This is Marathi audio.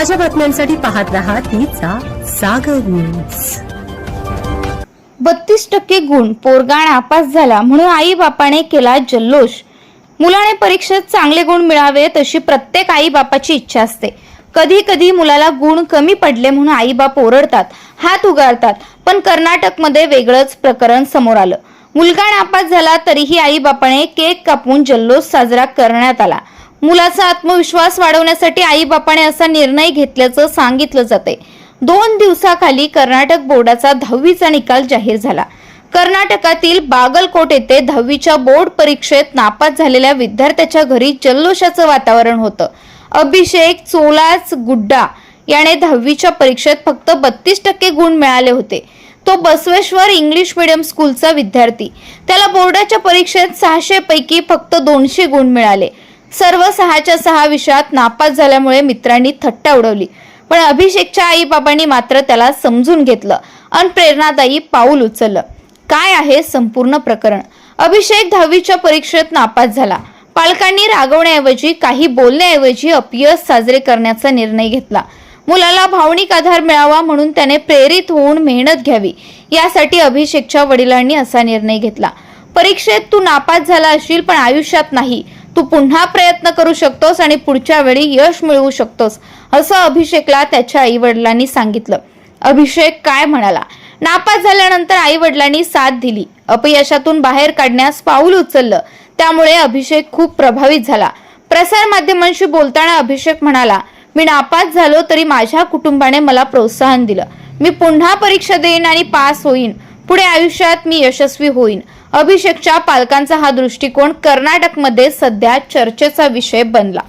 ताज्या बातम्यांसाठी पाहत रहा तिचा सागर न्यूज बत्तीस टक्के गुण पोरगा नापास झाला म्हणून आई बापाने केला जल्लोष. मुलाने परीक्षेत चांगले गुण मिळावेत अशी प्रत्येक आई बापाची इच्छा असते. कधी कधी मुलाला गुण कमी पडले म्हणून आई बाप ओरडतात हात उगारतात पण कर्नाटकमध्ये वेगळंच प्रकरण समोर आलं. मुलगा नापास झाला तरीही आई बापाने केक कापून जल्लोष साजरा करण्यात आला. मुलाचा आत्मविश्वास वाढवण्यासाठी आई बापाने असा निर्णय घेतल्याचं सांगितलं जाते दोन दिवसाखाली कर्नाटक बोर्डाचा दहावीचा निकाल जाहीर झाला. कर्नाटकातील बागलकोट येथे दहावीच्या बोर्ड परीक्षेत नापास झालेल्या विद्यार्थ्याच्या घरी जल्लोषाचं वातावरण होतं. अभिषेक चोलाच गुड्डा याने दहावीच्या परीक्षेत फक्त बत्तीस टक्के गुण मिळाले होते. तो बसवेश्वर इंग्लिश मिडियम स्कूलचा विद्यार्थी. त्याला बोर्डाच्या परीक्षेत सहाशे पैकी फक्त दोनशे गुण मिळाले. सर्व सहाच्या सहा विषयात नापास झाल्यामुळे मित्रांनी थट्टा उडवली. पण अभिषेकच्या आई बाबांनी मात्र त्याला समजून घेतलं. आणि प्रेरणादायी पाऊल उचललं. काय आहे संपूर्ण प्रकरण? अभिषेक दहावीच्या परीक्षेत नापास झाला. पालकांनी रागवण्याऐवजी काही बोलण्याऐवजी अपयश साजरे करण्याचा निर्णय घेतला. मुलाला भावनिक आधार मिळावा म्हणून त्याने प्रेरित होऊन मेहनत घ्यावी. यासाठी अभिषेकच्या वडिलांनी असा निर्णय घेतला. परीक्षेत तू नापास झाला असशील पण आयुष्यात नाही. तू पुन्हा प्रयत्न करू शकतोस आणि पुढच्या वेळी यश मिळवू शकतोस असं अभिषेकला त्याच्या आई वडिलांनी सांगितलं. अभिषेक काय म्हणाला? नापास झाल्यानंतर आई वडिलांनी साथ दिली. अपयशातून बाहेर काढण्यास पाऊल उचललं. त्यामुळे अभिषेक खूप प्रभावित झाला. प्रसार माध्यमांशी बोलताना अभिषेक म्हणाला मी नापास झालो तरी माझ्या कुटुंबाने मला प्रोत्साहन दिलं. मी पुन्हा परीक्षा देईन आणि पास होईन. पुढे आयुष्यात मी यशस्वी होईन. अभिषेकच्या पालकांचा हा दृष्टिकोन कर्नाटकमध्ये सध्या चर्चेचा विषय बनला.